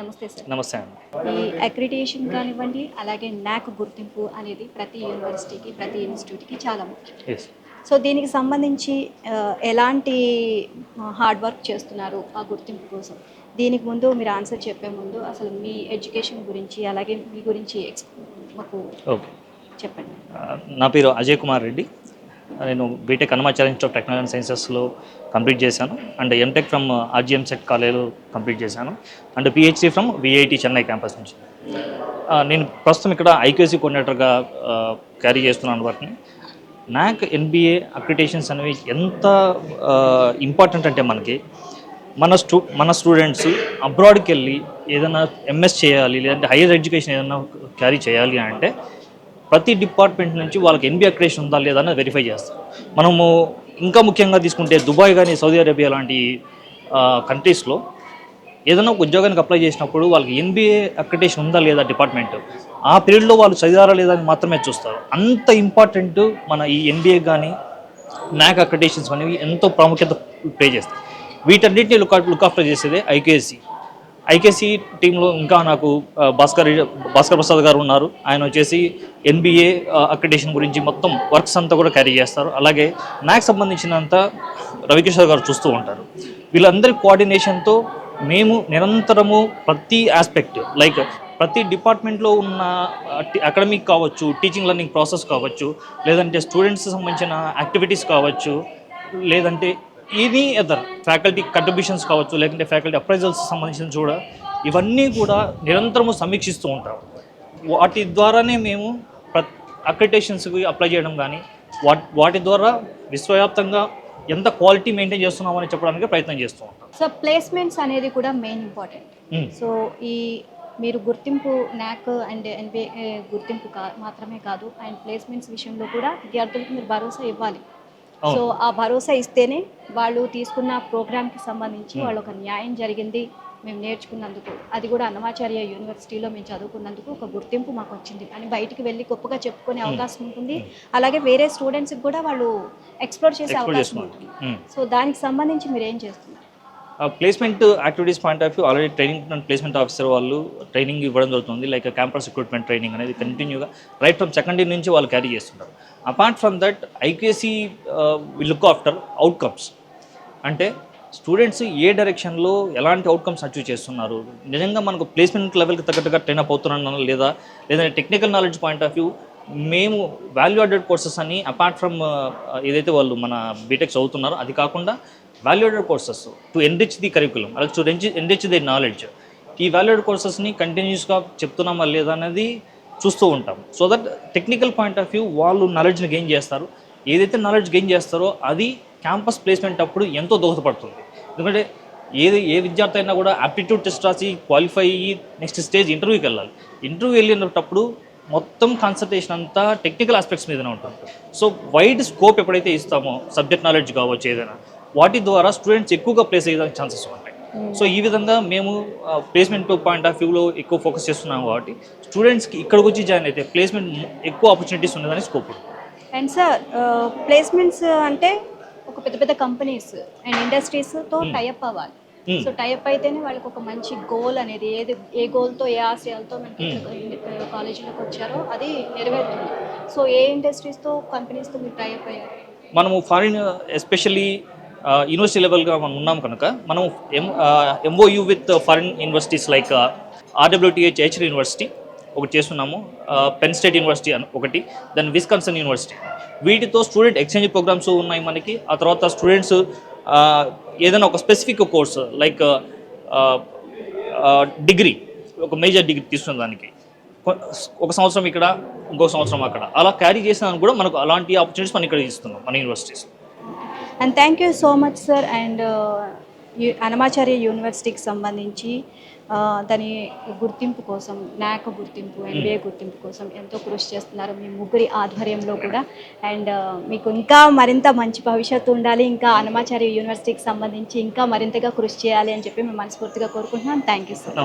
నమస్తే సార్. నమస్తే అండి. ఈ అక్రిడియేషన్ కానివ్వండి అలాగే నాక్ గుర్తింపు అనేది ప్రతి యూనివర్సిటీకి ప్రతి ఇన్స్టిట్యూట్కి చాలా ముఖ్యం. సో దీనికి సంబంధించి ఎలాంటి హార్డ్ వర్క్ చేస్తున్నారు ఆ గుర్తింపు కోసం? దీనికి ముందు మీరు ఆన్సర్ చెప్పే ముందు అసలు మీ ఎడ్యుకేషన్ గురించి అలాగే మీ గురించి మాకు ఓకే చెప్పండి. నా పేరు అజయ్ కుమార్ రెడ్డి. నేను BTech Hanumacharya institute of technology and సైన్సెస్లో complete చేశాను. And MTech from RGM CET కాలేజ్లో కంప్లీట్ చేశాను. And PhD from VIT Chennai campus నుంచి. Uh, నేను ప్రస్తుతం ఇక్కడ ఐకేసీ కోఆర్డినేటర్గా క్యారీ చేస్తున్నాను వాటిని నాక్ ఎన్బిఏ అప్లిటేషన్స్ అనేవి ఎంత uh, ఇంపార్టెంట్ అంటే మనకి మన స్టూ మన స్టూడెంట్స్ అబ్రాడ్కి వెళ్ళి ఏదైనా ఎంఎస్ చేయాలి లేదంటే హైయర్ ఎడ్యుకేషన్ ఏదైనా క్యారీ చేయాలి అంటే ప్రతి డిపార్ట్మెంట్ నుంచి వాళ్ళకి ఎన్బి అక్రేషన్ ఉందా లేదా అని వెరిఫై చేస్తారు. మనము ఇంకా ముఖ్యంగా తీసుకుంటే దుబాయ్ కానీ సౌదీ అరేబియా లాంటి కంట్రీస్లో ఏదైనా ఒక ఉద్యోగానికి అప్లై చేసినప్పుడు వాళ్ళకి ఎన్బిఏ అక్రిటేషన్ ఉందా లేదా డిపార్ట్మెంట్ ఆ పీరియడ్లో వాళ్ళు చదివారా లేదా అని మాత్రమే చూస్తారు. అంత ఇంపార్టెంట్ మన ఈ ఎన్బిఏ కానీ మ్యాక్ అక్రిటేషన్స్ అనేవి ఎంతో ప్రాముఖ్యత ప్లే చేస్తాయి. వీటన్నిటిని లుక్ లుక్ ఆఫ్టర్ చేసేదే ఐకేసీ ఐకేసీ టీంలో ఇంకా నాకు భాస్కర్ భాస్కర్ ప్రసాద్ గారు ఉన్నారు. ఆయన వచ్చేసి ఎన్బిఏ అక్రిడేషన్ గురించి మొత్తం వర్క్స్ అంతా కూడా క్యారీ చేస్తారు. అలాగే నాకు సంబంధించినంత రవికిషోర్ గారు చూస్తూ ఉంటారు. వీళ్ళందరి కోఆర్డినేషన్తో మేము నిరంతరము ప్రతి ఆస్పెక్ట్ లైక్ ప్రతి డిపార్ట్మెంట్లో ఉన్న అకాడమిక్ కావచ్చు టీచింగ్ లెర్నింగ్ ప్రాసెస్ కావచ్చు లేదంటే స్టూడెంట్స్ సంబంధించిన యాక్టివిటీస్ కావచ్చు లేదంటే ఎనీ అదర్ ఫ్యాకల్టీ కంట్రిబ్యూషన్స్ కావచ్చు లేదంటే ఫ్యాకల్టీ అప్రైజల్స్ సంబంధించిన కూడా ఇవన్నీ కూడా నిరంతరము సమీక్షిస్తూ ఉంటాం వాటి ద్వారానే మేము ప్ర అక్రిటేషన్స్కి అప్లై చేయడం కానీ వాటి వాటి ద్వారా విశ్వవ్యాప్తంగా ఎంత క్వాలిటీ మెయింటైన్ చేస్తున్నామని చెప్పడానికి ప్రయత్నం చేస్తూ ఉంటాం. సో ప్లేస్మెంట్స్ అనేది కూడా మెయిన్ ఇంపార్టెంట్. సో ఈ మీరు గుర్తింపు నాక్ అండ్ ఎన్బిఏ గుర్తింపు కా మాత్రమే కాదు అండ్ ప్లేస్మెంట్స్ విషయంలో కూడా విద్యార్థులకు మీరు భరోసా ఇవ్వాలి. సో ఆ భరోసా ఇస్తేనే వాళ్ళు తీసుకున్న ప్రోగ్రామ్కి సంబంధించి వాళ్ళు ఒక న్యాయం జరిగింది మేము నేర్చుకున్నందుకు. అది కూడా అన్నమాచార్య యూనివర్సిటీలో మేము చదువుకున్నందుకు ఒక గుర్తింపు మాకు వచ్చింది అని బయటికి వెళ్ళి గొప్పగా చెప్పుకునే అవకాశం ఉంటుంది. అలాగే వేరే స్టూడెంట్స్కి కూడా వాళ్ళు ఎక్స్ప్లోర్ చేసే అవకాశం ఉంటుంది. సో దానికి సంబంధించి మీరు ఏం చేస్తున్నారు? Placement activities point of view already training and placement officer వాళ్ళు ట్రైనింగ్ ఇవ్వడం జరుగుతుంది. లైక్ క్యాంపస్ రిక్రూట్మెంట్ ట్రైనింగ్ అనేది కంటిన్యూగా రైట్ ఫ్రమ్ సెకండ్ ఇయర్ నుంచి వాళ్ళు క్యారీ చేస్తుంటారు apart from that IKC look after outcomes అంటే స్టూడెంట్స్ ఏ డైరెక్షన్లో ఎలాంటి అవుట్కమ్స్ అచీవ్ చేస్తున్నారు? నిజంగా మనకు ప్లేస్మెంట్ లెవెల్కి తగ్గట్టుగా ట్రైన్ అప్ అవుతున్నాను లేదా? లేదంటే technical knowledge point of view మేము వాల్యూ అడెడ్ కోర్సెస్ అని అపార్ట్ ఫ్రమ్ uh, ఏదైతే వాళ్ళు మన బీటెక్ చదువుతున్నారో అది కాకుండా value courses to enrich the curriculum అలాగే to enrich enrich the knowledge ఈ వాల్యూ కోర్సెస్ని కంటిన్యూస్గా చెప్తున్నామా లేదా అనేది చూస్తూ ఉంటాం. So that technical point of view వాళ్ళు నాలెడ్జ్ని గెయిన్ చేస్తారు. ఏదైతే నాలెడ్జ్ గెయిన్ చేస్తారో అది క్యాంపస్ ప్లేస్మెంట్ అప్పుడు ఎంతో దోహదపడుతుంది. ఎందుకంటే ఏది ఏ విద్యార్థి అయినా కూడా ఆప్టిట్యూడ్ టెస్ట్ రాసి క్వాలిఫై అయ్యి నెక్స్ట్ స్టేజ్ ఇంటర్వ్యూకి వెళ్ళాలి. ఇంటర్వ్యూ వెళ్ళినప్పుడు మొత్తం కాన్సన్ట్రేషన్ అంతా టెక్నికల్ ఆస్పెక్ట్స్ మీదనే ఉంటుంది. సో వైడ్ స్కోప్ ఎప్పుడైతే ఇస్తామో సబ్జెక్ట్ నాలెడ్జ్ కావచ్చు ఏదైనా వాటి ద్వారా స్టూడెంట్స్ ఎక్కువగా ప్లేస్ అయ్యేదానికి ఛాన్సెస్ ఉంటాయి. సో ఈ విధంగా మేము ప్లేస్మెంట్ పాయింట్ ఆఫ్ వ్యూలో ఎక్కువ ఫోకస్ చేస్తున్నాం కాబట్టి స్టూడెంట్స్కి ఇక్కడికి వచ్చి జాయిన్ అయితే ప్లేస్మెంట్ ఎక్కువ ఆపర్చునిటీస్ ఉన్నదని స్కోప్ అండ్ సార్ ప్లేస్మెంట్స్ అంటే ఒక పెద్ద పెద్ద కంపెనీస్ అండ్ ఇండస్ట్రీస్తో టైఅప్ అవ్వాలి. Hmm. సో టైఅప్ అయితేనే వాళ్ళకి ఒక మంచి గోల్ అనేది ఏది ఏ గోల్తో ఏ ఆశయాలతో మనకి కాలేజీలోకి వచ్చారో అది నెరవేరుతుంది. సో ఏ ఇండస్ట్రీస్తో కంపెనీస్తో మీరు టైఅప్ అయ్యారు? మనము ఫారిన్ ఎస్పెషల్లీ యూనివర్సిటీ లెవెల్గా మనం ఉన్నాం కనుక మనం M MOU with foreign universities like RWTH H university ఒకటి చేస్తున్నాము. పెన్ స్టేట్ యూనివర్సిటీ అని ఒకటి దెన్ విస్కన్సన్ యూనివర్సిటీ వీటితో స్టూడెంట్ ఎక్స్చేంజ్ ప్రోగ్రామ్స్ ఉన్నాయి మనకి. ఆ తర్వాత స్టూడెంట్స్ ఏదైనా ఒక స్పెసిఫిక్ కోర్స్ లైక్ డిగ్రీ ఒక మేజర్ డిగ్రీ తీసుకున్న దానికి. ఒక సంవత్సరం ఇక్కడ ఇంకో సంవత్సరం అక్కడ. అలా క్యారీ చేసిన కూడా మనకు అలాంటి ఆపర్చునిటీస్ మనం ఇక్కడ ఇస్తున్నాం మన universities and thank you so much sir and Annamacharya యూనివర్సిటీకి సంబంధించి దాని గుర్తింపు కోసం నాక్ గుర్తింపు ఎన్బిఏ గుర్తింపు కోసం ఎంతో కృషి చేస్తున్నారు మీ ముగ్గురి ఆధ్వర్యంలో కూడా. అండ్ మీకు ఇంకా మరింత మంచి భవిష్యత్తు ఉండాలి ఇంకా అనమాచార్య యూనివర్సిటీకి సంబంధించి ఇంకా మరింతగా కృషి చేయాలి అని చెప్పి మేము మనస్ఫూర్తిగా కోరుకుంటున్నాం. Thank you sir